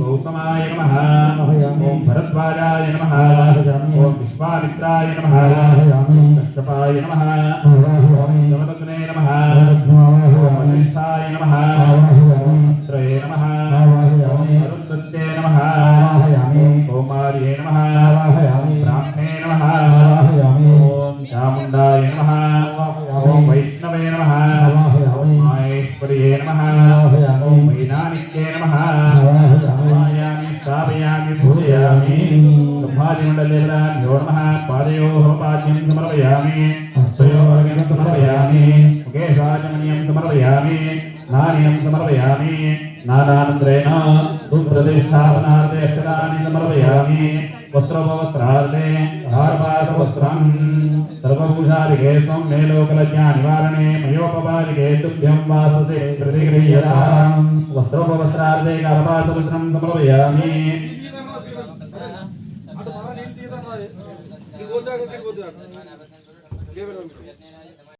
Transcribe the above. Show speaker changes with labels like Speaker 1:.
Speaker 1: गौतमाय नमः ओम भरद्वाजाय नमः ओम विश्वामित्राय नमः ओम कश्यपाय नमः ओम यमदग्ने नमः ओम वशिष्ठाय नमः ओम मित्रये नमः ओम अरुद्धत्ते नमः ओम कौमार्ये नमः ब्राह्मणे नमः ओम चामुण्डाय नमः ओम वैष्णवे नमः माहेश्वर्ये नमः ॐ वैनानिक्ये नमः स्थापयामि स्थापयामि पूजयामि ब्रह्मादिमण्डलेभ्यो नमः पादयोः पाद्यं समर्पयामि हस्तयोर्घ्यं समर्पयामि मुखेशाचमनीयं समर्पयामि स्नानीयं समर्पयामि। स्नानानन्तरेण सुप्रतिष्ठापनार्थे अक्षराणि समर्पयामि। वस्त्रोपवस्त्रार्थे हार्पासवस्त्रम् सर्वभूषादिके स्वं मे लोकलज्ञानिवारणे तुभ्यं वाससे प्रतिगृह्यता वस्त्रोपवस्त्रार्थे गर्भासवस्त्रं समर्पयामि।
Speaker 2: गोत्र गोत्र गोत्र